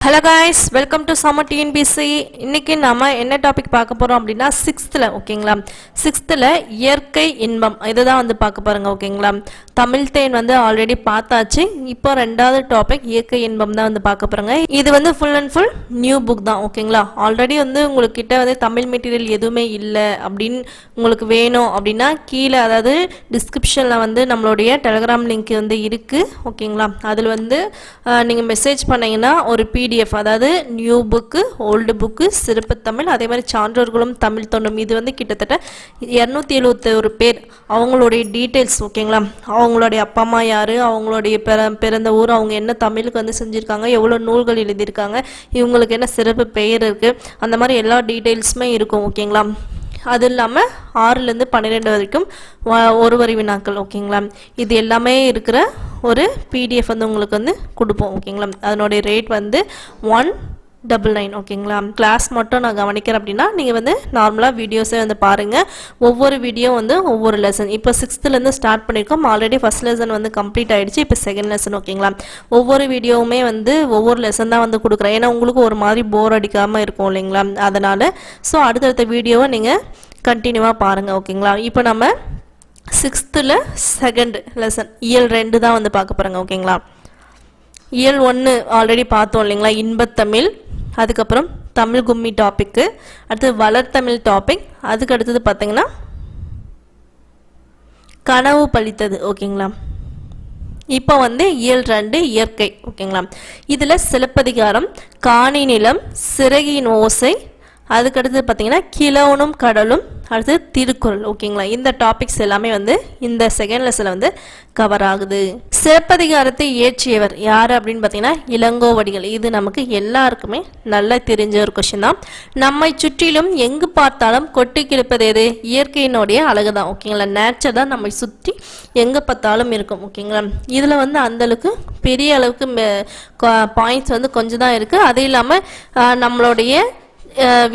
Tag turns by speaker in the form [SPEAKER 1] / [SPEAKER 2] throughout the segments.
[SPEAKER 1] Hello guys welcome to summer TNPSC இன்னைக்கு நம்ம என்ன டாபிக் பார்க்க போகிறோம் அப்படின்னா சிக்ஸ்த்தில் ஓகேங்களா சிக்ஸ்த்தில் இயற்கை இன்பம். இதை தான் வந்து பார்க்க போறோங்க ஓகேங்களா தமிழ் தேன் வந்து ஆல்ரெடி பார்த்தாச்சு. இப்போ ரெண்டாவது டாபிக் இயற்கை இன்பம் தான் வந்து பார்க்க போறோங்க. இது வந்து full and full new book தான் ஓகேங்களா? ஆல்ரெடி வந்து உங்கள்கிட்ட வந்து தமிழ் மெட்டீரியல் எதுவுமே இல்லை அப்படின்னு உங்களுக்கு வேணும் அப்படின்னா கீழே அதாவது டிஸ்கிரிப்ஷனில் வந்து நம்மளுடைய டெலகிராம் லிங்க் வந்து இருக்குது ஓகேங்களா? அதில் வந்து நீங்கள் மெசேஜ் பண்ணீங்கன்னா ஒரு பிடிஎஃப் அதாவது நியூ புக்கு ஓல்டு புக்கு சிறப்பு தமிழ் அதே மாதிரி சான்றோர்களும் தமிழ் தொண்டும். இது வந்து கிட்டத்தட்ட இரநூத்தி எழுபத்தி ஒரு பேர். அவங்களுடைய டீட்டெயில்ஸ் ஓகேங்களா? அவங்களுடைய அப்பா அம்மா யார்? அவங்களுடைய பிற பிறந்த ஊர் அவங்க என்ன தமிழுக்கு வந்து செஞ்சுருக்காங்க? எவ்வளோ நூல்கள் எழுதியிருக்காங்க? இவங்களுக்கு என்ன சிறப்பு பெயர் இருக்குது அந்த மாதிரி எல்லா டீட்டெயில்ஸுமே இருக்கும் ஓகேங்களா? அது இல்லாமல் ஆறுலேருந்து பன்னிரெண்டு வரைக்கும் ஒரு வரி வினாக்கள் ஓகேங்களா? இது எல்லாமே இருக்கிற ஒரு பிடிஎஃப் வந்து உங்களுக்கு வந்து கொடுப்போம் ஓகேங்களா? அதனுடைய ரேட் வந்து ஒன் டபுள் நைன் ஓகேங்களா கிளாஸ் மட்டும் நான் கவனிக்கிறேன் அப்படின்னா நீங்கள் வந்து நார்மலாக வீடியோஸே வந்து பாருங்கள் ஒவ்வொரு வீடியோ வந்து ஒவ்வொரு லெசன் இப்போ சிக்ஸ்த்துலேருந்து ஸ்டார்ட் பண்ணியிருக்கோம் ஆல்ரெடி ஃபஸ்ட் லெசன் வந்து கம்ப்ளீட் ஆகிடுச்சு இப்போ செகண்ட் லெசன் ஓகேங்களா ஒவ்வொரு வீடியோவுமே வந்து ஒவ்வொரு லெசன் தான் வந்து கொடுக்குறேன். ஏன்னா உங்களுக்கு ஒரு மாதிரி போர் அடிக்காமல் இருக்கும் இல்லைங்களா? அதனால் ஸோ அடுத்தடுத்த வீடியோவை நீங்கள் கண்டினியூவாக பாருங்கள் ஓகேங்களா இப்போ நம்ம சிக்ஸ்த்தில் செகண்ட் லெசன் இயல் ரெண்டு தான் வந்து பார்க்க போகிறோங்க ஓகேங்களா இயல் ஒன்று ஆல்ரெடி பார்த்தோம் இல்லைங்களா? இன்பத்தமிழ் அதுக்கப்புறம் தமிழ் கும்மி டாப்பிக்கு அடுத்தது வளர்த்தமிழ் டாபிக் அதுக்கு அடுத்தது பார்த்தீங்கன்னா கனவு பழித்தது ஓகேங்களா? இப்போ வந்து இயல் ரெண்டு இயற்கை ஓகேங்களா? இதில் சிலப்பதிகாரம் காணி நிலம் சிறகின் ஓசை அதுக்கடுத்து பார்த்தீங்கன்னா கிழவனும் கடலும் அடுத்து திருக்குறள். ஓகேங்களா இந்த டாபிக்ஸ் எல்லாமே வந்து இந்த செகண்ட் லெசனில் வந்து கவர் ஆகுது. சிறப்பதிகாரத்தை இயற்றியவர் யார் அப்படின்னு பார்த்தீங்கன்னா இளங்கோவடிகள். இது நமக்கு எல்லாருக்குமே நல்லா தெரிஞ்ச ஒரு கொஷின் தான். நம்மை சுற்றிலும் எங்கு பார்த்தாலும் கொட்டி கிழப்பது எது? இயற்கையினுடைய அழகு தான் ஓகேங்களா நேச்சர் தான் நம்மை சுற்றி எங்கே பார்த்தாலும் இருக்கும். ஓகேங்களா இதில் வந்து அந்த அளவுக்கு பெரிய அளவுக்கு பாயிண்ட்ஸ் வந்து கொஞ்சம் தான் இருக்குது அது இல்லாமல் நம்மளுடைய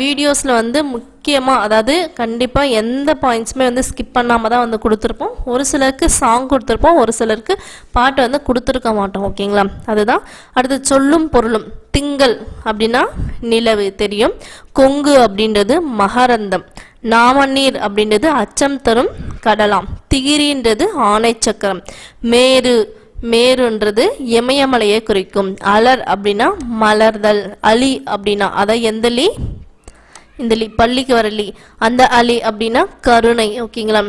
[SPEAKER 1] வீடியோஸில் வந்து முக்கியமாக அதாவது கண்டிப்பாக எந்த பாயிண்ட்ஸுமே வந்து ஸ்கிப் பண்ணாமல் தான் வந்து கொடுத்துருப்போம். ஒரு சிலருக்கு சாங் கொடுத்துருப்போம் ஒரு சிலருக்கு பாட்டு வந்து கொடுத்துருக்க மாட்டோம் ஓகேங்களா அதுதான். அடுத்து சொல்லும் பொருளும். திங்கள் அப்படின்னா நிலவு தெரியும். கொங்கு அப்படின்றது மகரந்தம். நாமநீர் அப்படின்றது அச்சம் தரும். கடலாம். திகிரின்றது ஆணை சக்கரம். மேரு மேருன்றது இமயமலையை குறிக்கும். அலர் அப்படின்னா மலர்தல் அலி அப்படின்னா அதான் எந்த லீ? இந்த லீ பள்ளிக்கு வர லீ. அந்த அலி அப்படின்னா கருணை ஓகேங்களா?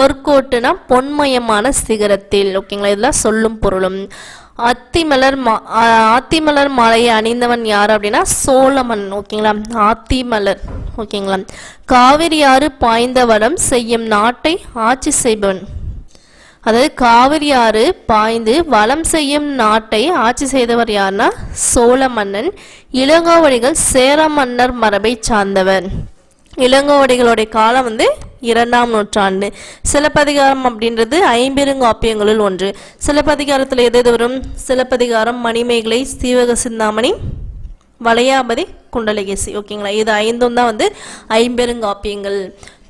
[SPEAKER 1] பொற்கோட்டுனா பொன்மயமான சிகரத்தில் ஓகேங்களா? இதெல்லாம் சொல்லும் பொருளும். அத்திமலர் மா ஆத்திமலர் மாலையை அணிந்தவன் யார் அப்படின்னா சோழமன் ஓகேங்களா? ஆத்திமலர் ஓகேங்களா? காவிரி ஆறு பாய்ந்தவனம் செய்யும் நாட்டை ஆட்சி செய்பவன். அதாவது காவிரி ஆறு பாய்ந்து வளம் செய்யும் நாட்டை ஆட்சி செய்தவர் யாருன்னா சோழ மன்னன் இளங்கோவடிகள் சேர மன்னர் மரபை சார்ந்தவர். இளங்கோவடிகளுடைய காலம் வந்து இரண்டாம் நூற்றாண்டு. சிலப்பதிகாரம் அப்படின்றது ஐம்பெருங்காப்பியங்களுள் ஒன்று. சிலப்பதிகாரத்தில் எது எது வரும்? சிலப்பதிகாரம் மணிமேகலை சீவக சிந்தாமணி வளையாபதி குண்டலகேசி. ஓகேங்களா? இது ஐந்தும் தான் வந்து ஐம்பெருங்காப்பியங்கள்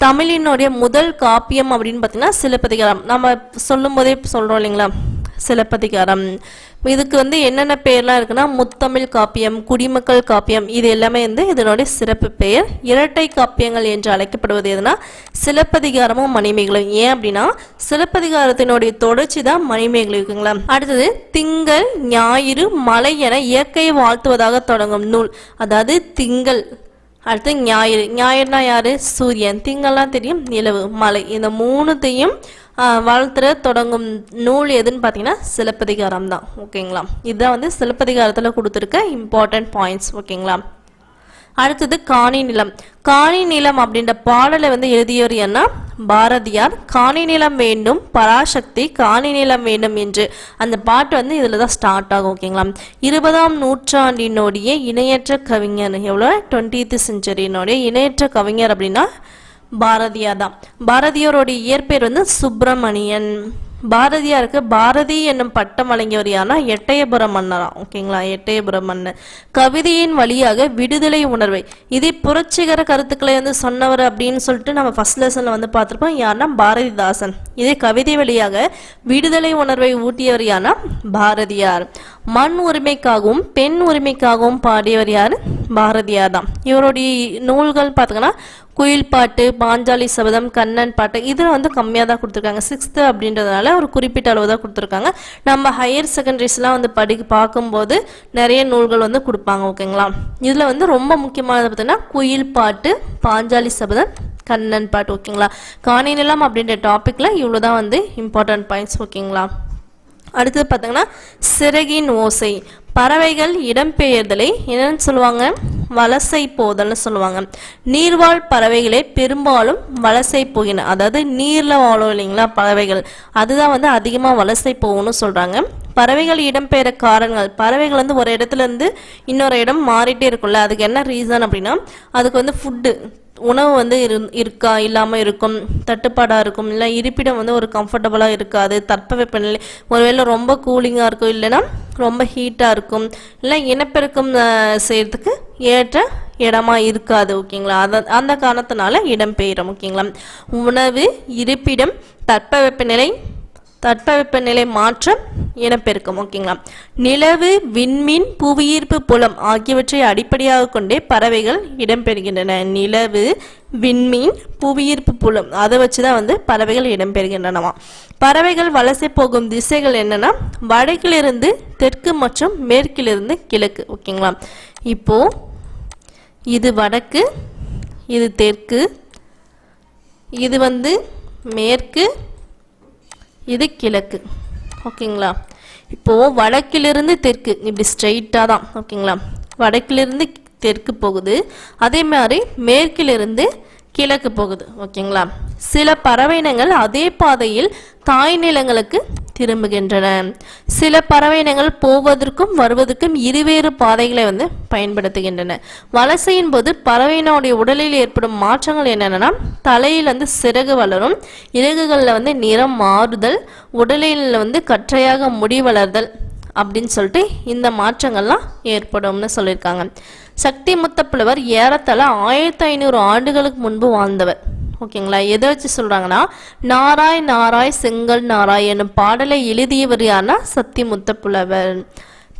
[SPEAKER 1] தமிழினுடைய முதல் காப்பியம் அப்படின்னு பார்த்தீங்கன்னா சிலப்பதிகாரம். நம்ம சொல்லும் போதே சொல்கிறோம் இல்லைங்களா? சிலப்பதிகாரம். இதுக்கு வந்து என்னென்ன பெயர்லாம் இருக்குன்னா முத்தமிழ் காப்பியம் குடிமக்கள் காப்பியம் இது எல்லாமே வந்து இதனுடைய சிறப்பு பெயர். இரட்டை காப்பியங்கள் என்று அழைக்கப்படுவது எதுனா சிலப்பதிகாரமும் மணிமேகலும் ஏன் அப்படின்னா சிலப்பதிகாரத்தினுடைய தொடர்ச்சி தான் மணிமேகலை இருக்குங்களா? அடுத்தது திங்கள் ஞாயிறு மலை என இயற்கையை வாழ்த்துவதாக தொடங்கும் நூல். அதாவது திங்கள். அடுத்து ஞாயிறு. ஞாயிறுனா யாரு? சூரியன். திங்கள்லாம் தெரியும் நிலவு மலை. இந்த மூணுத்தையும் வளர்த்துற தொடங்கும் நூல் எதுன்னு பார்த்தீங்கன்னா சிலப்பதிகாரம் தான். ஓகேங்களா? இதுதான் வந்து சிலப்பதிகாரத்தில் கொடுத்துருக்க இம்பார்ட்டன்ட் பாயிண்ட்ஸ் ஓகேங்களா? அடுத்தது காணி நிலம். காணி நிலம் அப்படின்ற பாடலை வந்து எழுதியவர் என்ன பாரதியார். காணி நிலம் வேண்டும் பராசக்தி காணி நிலம் வேண்டும் என்று. அந்த பாட்டு வந்து இதில் தான் ஸ்டார்ட் ஆகும் ஓகேங்களா? இருபதாம் நூற்றாண்டினுடைய இணையற்ற கவிஞர் எவ்வளோ? டுவெண்ட்டி செஞ்சுரியினுடைய இணையற்ற கவிஞர் அப்படின்னா பாரதியார் தான் பாரதியாரோடைய இயற்பெயர் வந்து சுப்பிரமணியன். பாரதியாருக்கு பாரதி என்னும் பட்டம் வழங்கியவர் யாருன்னா எட்டயபுர மன்னரா. ஓகேங்களா? எட்டயபுர மன்னர் கவிதையின் வழியாக விடுதலை உணர்வை. இதே புரட்சிகர கருத்துக்களை வந்து சொன்னவர் அப்படின்னு சொல்லிட்டு நம்ம ஃபர்ஸ்ட் லெசன்ல வந்து பார்த்துருப்போம். யாருன்னா பாரதிதாசன். இதே கவிதை வழியாக விடுதலை உணர்வை ஊட்டியவர் யானா பாரதியார். மண் உரிமைக்காகவும் பெண் உரிமைக்காகவும் பாடியவர் யார்? பாரதியார் தான் இவருடைய நூல்கள் பார்த்தீங்கன்னா குயில் பாட்டு பாஞ்சாலி சபதம் கண்ணன் பாட்டு இதில் வந்து கம்மியாக தான் கொடுத்துருக்காங்க. சிக்ஸ்த்து அப்படின்றதுனால ஒரு குறிப்பிட்ட அளவு தான் கொடுத்துருக்காங்க. நம்ம ஹையர் செகண்டரிஸ்லாம் வந்து படி பார்க்கும்போது நிறைய நூல்கள் வந்து கொடுப்பாங்க ஓகேங்களா? இதில் வந்து ரொம்ப முக்கியமானது பார்த்தீங்கன்னா குயில் பாட்டு பாஞ்சாலி சபதம் கண்ணன் பாட்டு ஓகேங்களா? காணி நிலம் அப்படின்ற டாப்பிக்கில் இவ்வளோ தான் வந்து இம்பார்ட்டன்ட் பாயிண்ட்ஸ் ஓகேங்களா? அடுத்தது பார்த்தீங்கன்னா சிறகின் ஓசை. பறவைகள் இடம்பெயர்தலை என்னன்னு சொல்லுவாங்க? வலசை போதல்னு சொல்லுவாங்க. நீர்வாழ் பறவைகளே பெரும்பாலும் வலசை போகின அதாவது நீர்ல வாழும் இல்லைங்களா பறவைகள். அதுதான் வந்து அதிகமாக வலசை போகும்னு சொல்றாங்க. பறவைகள் இடம்பெயர காரணங்கள் பறவைகள் வந்து ஒரு இடத்துல இருந்து இன்னொரு இடம் மாறிட்டே இருக்கும்ல. அதுக்கு என்ன ரீசன் அப்படின்னா அதுக்கு வந்து ஃபுட்டு உணவு வந்து இரு இருக்கா இல்லாமல் இருக்கும் தட்டுப்பாடாக இருக்கும் இல்லை இருப்பிடம் வந்து ஒரு கம்ஃபர்டபுளாக இருக்காது தட்பவெப்பநிலை ஒருவேளை ரொம்ப கூலிங்காக இருக்கும் இல்லைன்னா ரொம்ப ஹீட்டாக இருக்கும் இல்லை இனப்பெருக்கம் செய்கிறதுக்கு ஏற்ற இடமா இருக்காது ஓகேங்களா? அத அந்த காரணத்தினால இடம்பெயரும் ஓகேங்களா? உணவு இருப்பிடம் தட்பவெப்பநிலை தட்பவெப்பநிலை மாற்றம் இனப்பெருக்கம் ஓகேங்களா நிலவு விண்மீன் புவியீர்ப்பு புலம் ஆகியவற்றை அடிப்படையாக கொண்டே பறவைகள் இடம்பெறுகின்றன. நிலவு விண்மீன் புவியீர்ப்பு புலம் அதை வச்சு தான் வந்து பறவைகள் இடம்பெறுகின்றனவா? பறவைகள் வலசை போகும் திசைகள் என்னன்னா வடக்கிலிருந்து தெற்கு மற்றும் மேற்கிலிருந்து கிழக்கு ஓகேங்களா இப்போ இது வடக்கு இது தெற்கு இது வந்து மேற்கு இது கிழக்கு. ஓகேங்களா? இப்போது வடக்கிலிருந்து தெற்கு. இப்படி ஸ்ட்ரைட்டாக தான். ஓகேங்களா? வடக்கிலிருந்து தெற்கு போகுது. அதே மாதிரி மேற்கிலிருந்து கிழக்கு போகுது ஓகேங்களா? சில பறவை இனங்கள் அதே பாதையில் தாய் நிலங்களுக்கு திரும்புகின்றன. சில பறவை இனங்கள் போவதற்கும் வருவதற்கும் இருவேறு பாதைகளை வந்து பயன்படுத்துகின்றன. வலசையின் போது பறவையினுடைய உடலில் ஏற்படும் மாற்றங்கள் என்னென்னா தலையில் வந்து சிறகு வளரும் இறகுகளில் வந்து நிறம் மாறுதல் உடலில் வந்து கற்றையாக முடி வளர்தல் அப்படின்னு சொல்லிட்டு இந்த மாற்றங்கள்லாம் ஏற்படும்னு சொல்லியிருக்காங்க. சக்தி முத்தப்புலவர் ஏறத்தாழ ஆயிரத்தி ஐநூறு ஆண்டுகளுக்கு முன்பு வாழ்ந்தவர். ஓகேங்களா? எதை வச்சு சொல்கிறாங்கன்னா நாராய் நாராய் செங்கல் நாராய் என்னும் பாடலை எழுதியவர் யாருன்னா சக்தி முத்தப்புலவர்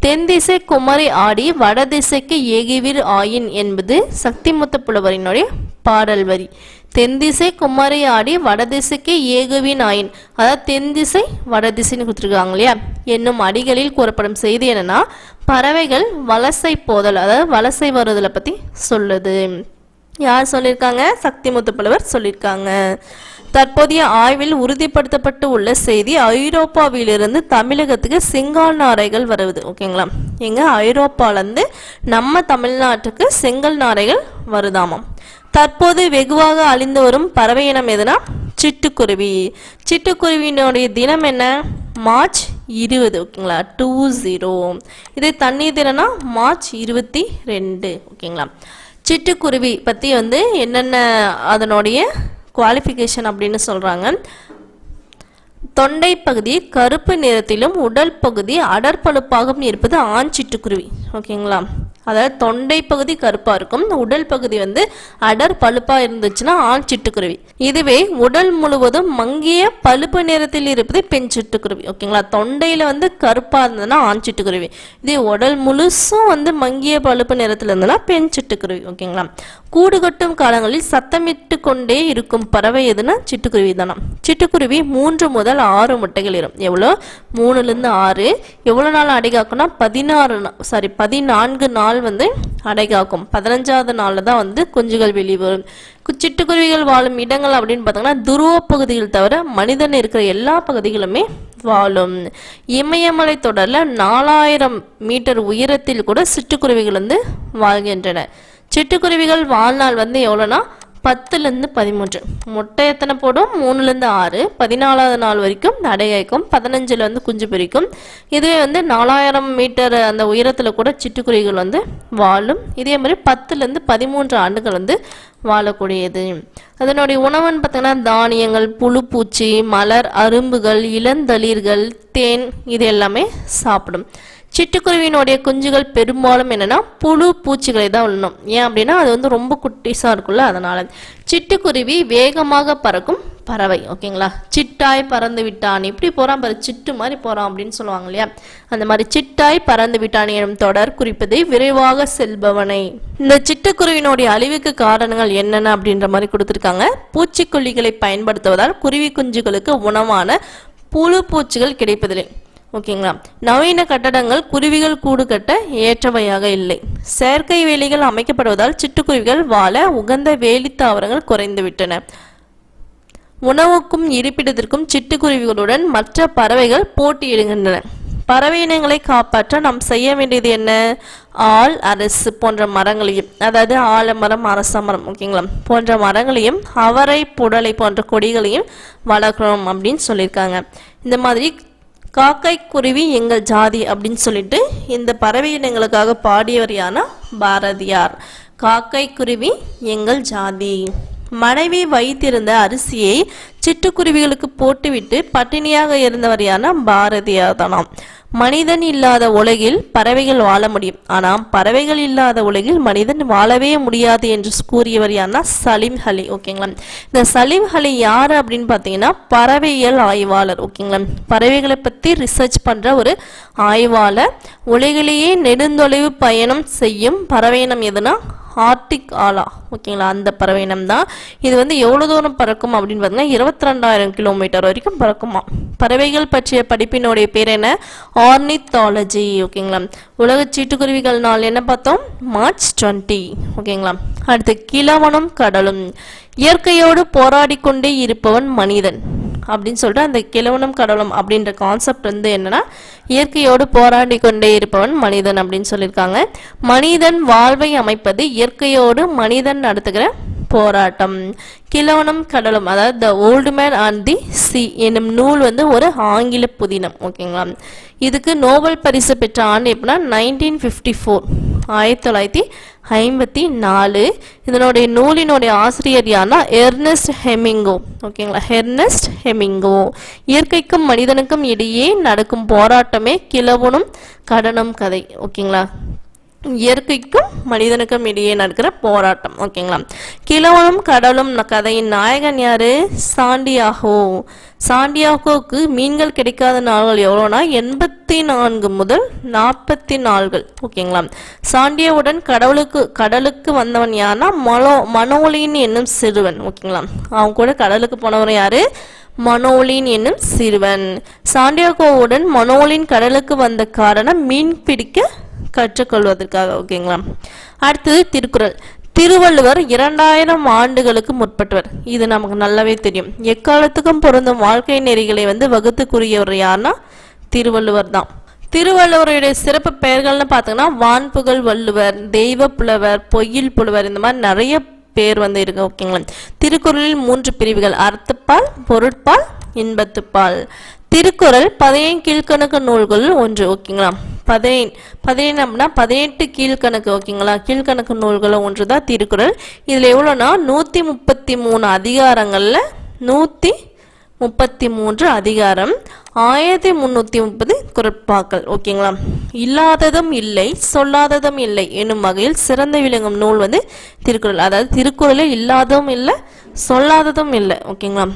[SPEAKER 1] தென்திசை குமரி ஆடி வடதிசைக்கு ஏகிவிர் ஆயின் என்பது சக்திமுத்த புலவரினுடைய பாடல் வரி. தென்திசை குமரி ஆடி வடதிசைக்கு ஏகுவின் ஆயின். அதாவது தென்திசை வடதிசைன்னு கொடுத்துருக்காங்க இல்லையா? என்னும் அடிகளில் கூறப்படும் செய்தி என்னன்னா பறவைகள் வலசை போதல் அதாவது வலசை வருதலை பற்றி சொல்லுது. யார் சொல்லியிருக்காங்க? சக்திமுத்து புலவர் சொல்லியிருக்காங்க. தற்போதைய ஆய்வில் உறுதிப்படுத்தப்பட்டு உள்ள செய்தி ஐரோப்பாவிலிருந்து தமிழகத்துக்கு செங்கால் நாரைகள் வருவது. ஓகேங்களா? எங்க? ஐரோப்பாலேருந்து நம்ம தமிழ்நாட்டுக்கு செங்கல் நாரைகள் வருதாமாம். தற்போது வெகுவாக அழிந்து வரும் பறவை இனம் எதுனா? சிட்டுக்குருவி. சிட்டுக்குருவியினுடைய தினம் என்ன? மார்ச் இருபது. ஓகேங்களா? Two zero. இதே தண்ணீர் தினம்னா மார்ச் இருபத்தி ரெண்டு. ஓகேங்களா? சிட்டுக்குருவி பற்றி வந்து என்னென்ன அதனுடைய குவாலிஃபிகேஷன் அப்படின்னு சொல்கிறாங்க தொண்டை பகுதி கருப்பு நிறத்திலும் உடல் பகுதி அடற்பழுப்பாகவும் இருப்பது ஆண் சிட்டுக்குருவி. ஓகேங்களா? அதாவது தொண்டை பகுதி கருப்பாக இருக்கும். உடல் பகுதி வந்து அடர் பழுப்பாக இருந்துச்சுன்னா ஆண் சிட்டுக்குருவி. இதுவே உடல் முழுவதும் மங்கிய பழுப்பு நிறத்தில் இருப்பது பெண் சிட்டுக்குருவி. ஓகேங்களா? தொண்டையில் வந்து கருப்பாக இருந்ததுன்னா ஆண் சிட்டுக்குருவி. இதே உடல் முழுசும் வந்து மங்கிய பழுப்பு நிறத்தில் இருந்ததுன்னா பெண் சிட்டுக்குருவி. ஓகேங்களா? கூடு கட்டும் காலங்களில் சத்தமிட்டு கொண்டே இருக்கும் பறவை எதுனா சிட்டுக்குருவி தானா? சிட்டுக்குருவி மூன்று முதல் ஆறு முட்டைகள் இடும் எவ்வளோ? மூணுலேருந்து ஆறு. எவ்வளோ நாள் அடை காக்கும்னா? பதினாறு சாரி பதினான்கு நாள் வந்து அடை காக்கும் பதினஞ்சாவது நாளில் தான் வந்து குஞ்சுகள் வெளிவரும் சிட்டுக்குருவிகள் வாழும் இடங்கள் அப்படின்னு பார்த்தோம்னா துருவ பகுதிகள் தவிர மனிதன் இருக்கிற எல்லா பகுதிகளுமே வாழும். இமயமலை தொடரில் நாலாயிரம் மீட்டர் உயரத்தில் கூட சிட்டுக்குருவிகள் வந்து வாழ்கின்றன. சிட்டுக்குருவிகள் வாழ்நாள் வந்து எவ்வளோனா பத்துலேருந்து பதிமூன்று. முட்டை எத்தனை போடும்? மூணுலேருந்து ஆறு. பதினாலாவது நாள் வரைக்கும் அடையாய்க்கும் பதினஞ்சுல வந்து குஞ்சு பிரிக்கும். இதுவே வந்து நாலாயிரம் மீட்டர் அந்த உயரத்தில் கூட சிட்டுக்குருவிகள் வந்து வாழும். இதே மாதிரி பத்துலேருந்து பதிமூன்று ஆண்டுகள் வந்து வாழக்கூடியது. அதனுடைய உணவுன்னு பார்த்தீங்கன்னா தானியங்கள் புழு பூச்சி மலர் அரும்புகள் இளந்தளிர்கள் தேன் இது எல்லாமே சாப்பிடும். சிட்டுக்குருவியினுடைய குஞ்சுகள் பெரும்பாலும் என்னென்னா புழு பூச்சிகளை தான் உண்ணணும் ஏன் அப்படின்னா அது வந்து ரொம்ப குட்டிஸாக இருக்குல்ல அதனால். சிட்டுக்குருவி வேகமாக பறக்கும் பறவை ஓகேங்களா? சிட்டாய் பறந்து விட்டான். இப்படி போறான் பாரு சிட்டு மாதிரி போறான் அப்படின்னு சொல்லுவாங்க இல்லையா? அந்த மாதிரி சிட்டாய் பறந்து விட்டான் எனும் தொடர் குறிப்பதை விரைவாக செல்பவனை. இந்த சிட்டுக்குருவினுடைய அழிவுக்கு காரணங்கள் என்னென்ன அப்படின்ற மாதிரி கொடுத்துருக்காங்க. பூச்சிக்கொல்லிகளை பயன்படுத்துவதால் குருவி குஞ்சுகளுக்கு உணவான புழு பூச்சிகள் கிடைப்பதில்லை. ஓகேங்களா? நவீன கட்டடங்கள் குருவிகள் கூடு கட்ட ஏற்றவையாக இல்லை. செயற்கை வேலிகள் அமைக்கப்படுவதால் சிட்டுக்குருவிகள் வாழ உகந்த வேலி தாவரங்கள் குறைந்துவிட்டன. உணவுக்கும் இருப்பிடத்திற்கும் சிட்டுக்குருவிகளுடன் மற்ற பறவைகள் போட்டியிடுகின்றன. பறவை இனங்களை காப்பாற்ற நாம் செய்ய வேண்டியது என்ன? ஆள் அரசு போன்ற மரங்களையும் அதாவது ஆலமரம் அரச மரம் ஓகேங்களா? போன்ற மரங்களையும் அவரை புடலை போன்ற கொடிகளையும் வளர்க்கணும் அப்படின்னு சொல்லியிருக்காங்க. இந்த மாதிரி காக்கை குருவி எங்கள் ஜாதி அப்படின்னு சொல்லிட்டு இந்த பறவை இனங்களுக்காக பாடியவர் யானா பாரதியார். காக்கை குருவி எங்கள் ஜாதி. மனைவி வைத்திருந்த அரிசியை சிட்டுக்குருவிகளுக்கு போட்டுவிட்டு பட்டினியாக இருந்தவர் யானா பாரதியார் மனிதன் இல்லாத உலகில் பறவைகள் வாழ முடியும். ஆனால் பறவைகள் இல்லாத உலகில் மனிதன் வாழவே முடியாது என்று கூறியவர் யாருன்னா சலீம் ஹலி ஓகேங்களா? இந்த சலீம் ஹலி யார் அப்படின்னு பார்த்தீங்கன்னா பறவையியல் ஆய்வாளர் ஓகேங்களா? பறவைகளை பற்றி ரிசர்ச் பண்ணுற ஒரு ஆய்வாளர். உலகிலேயே நெடுந்தொலைவு பயணம் செய்யும் பறவை இனம் எதுனா ஆர்டிக் ஆலா ஓகேங்களா? அந்த பறவை இனம் தான் இது வந்து எவ்வளோ தூரம் பறக்கும் அப்படின்னு பார்த்தீங்கன்னா இருபத்தி ரெண்டாயிரம் கிலோமீட்டர் வரைக்கும் பறக்குமா? பறவைகள் பற்றிய படிப்பினுடைய பேர் என்ன? ஆர்னித்தாலஜி ஓகேங்களா? உலக சீட்டுக்குருவிகள் நாள் என்ன பார்த்தோம்? மார்ச் டுவெண்ட்டி ஓகேங்களா? அடுத்து கிழவனும் கடலும். இயற்கையோடு போராடி கொண்டே இருப்பவன் மனிதன். அப்படின்னு சொல்லிட்டு அந்த கிழவனும் கடவுளும் அப்படின்ற கான்செப்ட் வந்து என்னன்னா இயற்கையோடு போராடி கொண்டே இருப்பவன் மனிதன் அப்படின்னு சொல்லியிருக்காங்க. மனிதன் வாழ்வை அமைப்பது இயற்கையோடு மனிதன் நடத்துகிற போராட்டம். கிழவனும் கடலும் அதாவது the old man and the sea என்னும் நூல் வந்து ஒரு ஆங்கில புதினம் ஓகேங்களா? இதுக்கு நோபல் பரிசு பெற்ற ஆண்டு எப்படின்னா நைன்டீன் ஃபிஃப்டி ஃபோர் ஆயிரத்தி தொள்ளாயிரத்தி ஐம்பத்தி நாலு. இதனுடைய நூலினுடைய ஆசிரியர் யாருன்னா எர்னஸ்ட் ஹெமிங்கோ ஓகேங்களா? ஹெர்னஸ்ட் ஹெமிங்கோ இயற்கைக்கும் மனிதனுக்கும் இடையே நடக்கும் போராட்டமே கிழவனும் கடனும் கதை ஓகேங்களா? இயற்கைக்கும் மனிதனுக்கும் இடையே நடக்கிற போராட்டம். ஓகேங்களா கிழவனும் கடலும் கதையின் நாயகன் யாரு? சாண்டியாகோ. சாண்டியாகோவுக்கு மீன்கள் கிடைக்காத நாள்கள் எவ்வளோனா? எண்பத்தி நான்கு முதல் நாற்பத்தி நாள்கள் ஓகேங்களா சாண்டியாவுடன் கடவுளுக்கு கடலுக்கு வந்தவன் யாருன்னா மனோ மனோலின் என்னும் சிறுவன். ஓகேங்களா அவங்க கூட கடலுக்கு போனவன் யாரு? மனோலின் என்னும் சிறுவன். சாண்டியாகோவுடன் மனோலின் கடலுக்கு வந்த காரணம் மீன் பிடிக்க கற்றுக்கொள்வதற்காக ஓகேங்களா? அடுத்தது திருக்குறள். திருவள்ளுவர் இரண்டாயிரம் ஆண்டுகளுக்கு முற்பட்டவர். இது நமக்கு நல்லாவே தெரியும். எக்காலத்துக்கும் பொருந்தும் வாழ்க்கை நெறிகளை வந்து வகுத்துக்குரியவர் யாருன்னா திருவள்ளுவர் தான். திருவள்ளுவருடைய சிறப்பு பெயர்கள்னு பார்த்தீங்கன்னா வான்புகழ் வள்ளுவர் தெய்வ புலவர் பொய்யில் புலவர் இந்த மாதிரி நிறைய பேர் வந்து இருக்கு ஓகேங்களா? திருக்குறளில் மூன்று பிரிவுகள். அறத்துப்பால் பொருட்பால் இன்பத்துப்பால். திருக்குறள் பதினேழு கீழ்கணக்கு நூல்களில் ஒன்று ஓகேங்களா? பதினேழு பதினேழு அப்படின்னா பதினெட்டு கீழ்க்கணக்கு ஓகேங்களா? கீழ்கணக்கு நூல்களை ஒன்று தான் திருக்குறள். இதில் எவ்வளோனா நூற்றி முப்பத்தி மூணு அதிகாரங்களில் நூற்றி முப்பத்தி மூன்று அதிகாரம். ஆயிரத்தி முந்நூற்றி முப்பது குரட்பாக்கள் ஓகேங்களா? இல்லாததும் இல்லை சொல்லாததும் இல்லை என்னும் வகையில் சிறந்து விளங்கும் நூல் வந்து திருக்குறள். அதாவது திருக்குறளில் இல்லாததும் இல்லை சொல்லாததும் இல்லை ஓகேங்களா?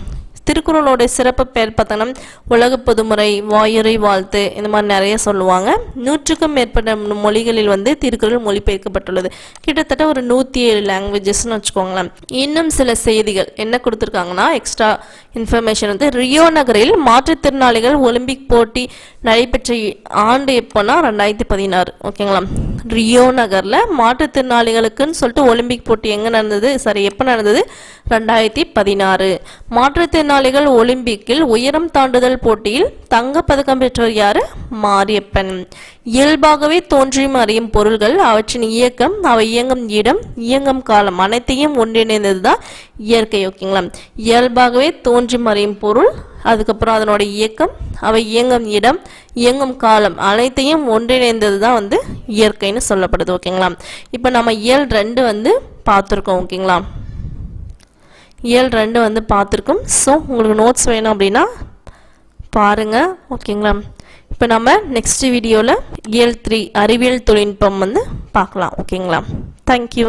[SPEAKER 1] திருக்குறளோட சிறப்பு பெயர் பார்த்தோன்னா உலக பொதுமுறை வாயுரை வாழ்த்து இந்த மாதிரி நிறைய சொல்லுவாங்க. நூற்றுக்கும் மேற்பட்ட மொழிகளில் வந்து திருக்குறள் மொழிபெயர்க்கப்பட்டுள்ளது. கிட்டத்தட்ட ஒரு நூற்றி ஏழு லாங்குவேஜஸ்னு வச்சுக்கோங்களேன். இன்னும் சில செய்திகள் என்ன கொடுத்துருக்காங்கன்னா எக்ஸ்ட்ரா இன்ஃபர்மேஷன் வந்து ரியோ நகரில் மாற்றுத்திறனாளிகள் ஒலிம்பிக் போட்டி நடைபெற்ற ஆண்டு எப்போனா ரெண்டாயிரத்தி பதினாறு. ஓகேங்களா? ரியோ நகரில் மாற்றுத்திறனாளிகளுக்குன்னு சொல்லிட்டு ஒலிம்பிக் போட்டி எங்கே நடந்தது? சரி எப்போ நடந்தது? ரெண்டாயிரத்தி பதினாறு. மாற்றுத்திறனாளி நாளிகள் ஒலிம்பிக்கில் உயரம் தாண்டுதல் போட்டியில் தங்கப்பதக்கம் பெற்றவர் யாரு? மாரியப்பன். இயல்பாகவே தோன்றியும் அறியும் பொருள்கள் அவற்றின் இயக்கம் அவை இயங்கும் இடம் இயங்கும் காலம் அனைத்தையும் ஒன்றிணைந்தது தான் இயற்கை ஓகேங்களா இயல்பாகவே தோன்றி மறையும் பொருள் அதுக்கப்புறம் அதனோட இயக்கம் அவை இயங்கும் இடம் இயங்கும் காலம் அனைத்தையும் ஒன்றிணைந்தது தான் வந்து இயற்கைன்னு சொல்லப்படுது ஓகேங்களா இப்போ நம்ம இயல் ரெண்டு வந்து பார்த்துருக்கோம் ஓகேங்களா இயல் ரெண்டு வந்து பார்த்துருக்கோம். ஸோ உங்களுக்கு நோட்ஸ் வேணும் அப்படின்னா பாருங்கள் ஓகேங்களா இப்போ நம்ம நெக்ஸ்ட் வீடியோவில் இயல் த்ரீ அறிவியல் தொழில்நுட்பம் வந்து பார்க்கலாம். ஓகேங்களா தேங்க்யூ